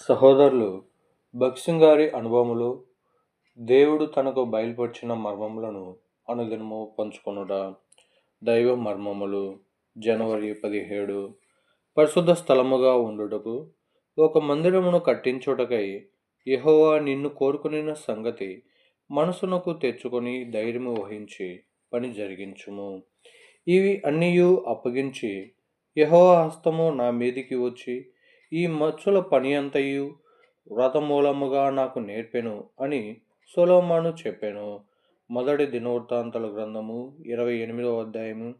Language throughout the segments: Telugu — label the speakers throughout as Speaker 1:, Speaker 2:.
Speaker 1: సహోదరులు భక్సింగ్ గారి అనుభవములు దేవుడు తనకు బయలుపరిచిన మర్మములను అనుదినము పంచుకొనుట దైవ మర్మములు జనవరి పదిహేడు పరిశుద్ధ స్థలముగా ఉండుటకు ఒక మందిరమును కట్టించుటకై యహోవా నిన్ను కోరుకునిన సంగతి మనసునకు తెచ్చుకొని ధైర్యము వహించి పని జరిగించుము. ఇవి అన్నీయు అప్పగించి యహోవా హస్తము నా మీదికి వచ్చి ఈ మచ్చుల పని అంతయు. వ్రతమూలముగా నాకు నేర్పెను అని సొలొమోను చెప్పాను. మొదటి దినవృత్తాంతల గ్రంథము ఇరవై ఎనిమిదవ అధ్యాయము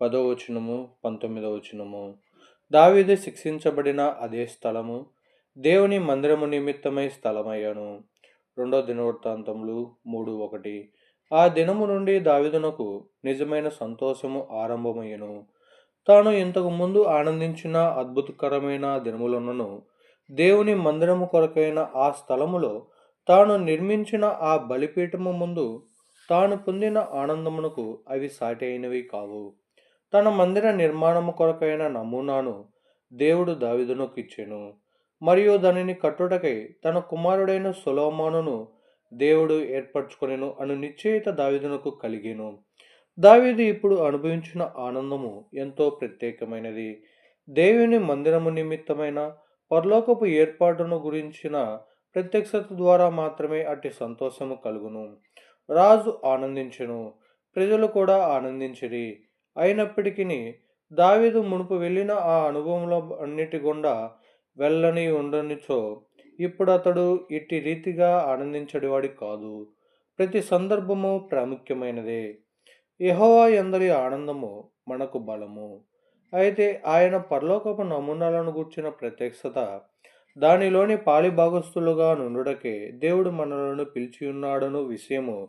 Speaker 1: పదో వచనము పంతొమ్మిదవ వచనము. దావీదు శిక్షించబడిన అదే స్థలము దేవుని మందిరము నిమిత్తమై స్థలమయ్యాను. రెండో దినవృత్తాంతములు మూడు ఒకటి. ఆ దినము నుండి దావిదునకు నిజమైన సంతోషము ఆరంభమయ్యను. తాను ఇంతకు ముందు ఆనందించిన అద్భుతకరమైన దినములను దేవుని మందిరము కొరకైన ఆ స్థలములో తాను నిర్మించిన ఆ బలిపీఠము ముందు తాను పొందిన ఆనందమునకు అవి సాటి అయినవి కావు. తన మందిర నిర్మాణము కొరకైన నమూనాను దేవుడు దావిదునకు ఇచ్చెను. మరియు దానిని కట్టుటకై తన కుమారుడైన సులోమానును దేవుడు ఏర్పరచుకొనెను అను నిశ్చయిత దావిదునకు కలిగెను. దావీదు ఇప్పుడు అనుభవించిన ఆనందము ఎంతో ప్రత్యేకమైనది. దేవుని మందిరము నిమిత్తమైన పరలోకపు ఏర్పాటును గురించిన ప్రత్యక్షత ద్వారా మాత్రమే అట్టి సంతోషము కలుగును. రాజు ఆనందించెను ప్రజలు కూడా ఆనందించిరి. అయినప్పటికీ దావీదు మునుపు వెళ్ళిన ఆ అనుభవంలో అన్నిటి గుండా వెళ్ళని ఉండనిచో ఇప్పుడు అతడు ఇట్టి రీతిగా ఆనందించడివాడి కాదు. ప్రతి సందర్భము ప్రాముఖ్యమైనదే. యహోవా ఎందరి ఆనందము మనకు బలము. అయితే ఆయన పరలోకపు నమూనాలను గూర్చిన ప్రత్యక్షత దానిలోని పాలిభాగస్తులుగా నుండుటకే దేవుడు మనలను పిలిచి ఉన్నాడను విషయము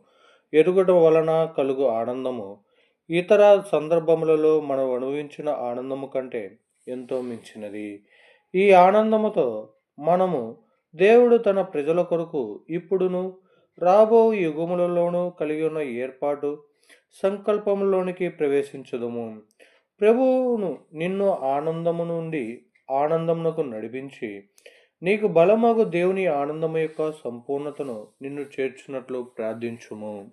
Speaker 1: ఎరుగటం వలన కలుగు ఆనందము. ఇతర సందర్భములలో మనం అనుభవించిన ఆనందము కంటే ఎంతో మించినది. ఈ ఆనందముతో మనము దేవుడు తన ప్రజల కొరకు ఇప్పుడును రాబో యుగములలోనూ కలిగి ఉన్న ఏర్పాటు సంకల్పములోనికి ప్రవేశించదుము. ప్రభువును నిన్ను ఆనందము నుండి ఆనందమునకు నడిపించి నీకు బలమగు దేవుని ఆనందము యొక్క సంపూర్ణతను నిన్ను చేర్చున్నట్లు ప్రార్థించుము.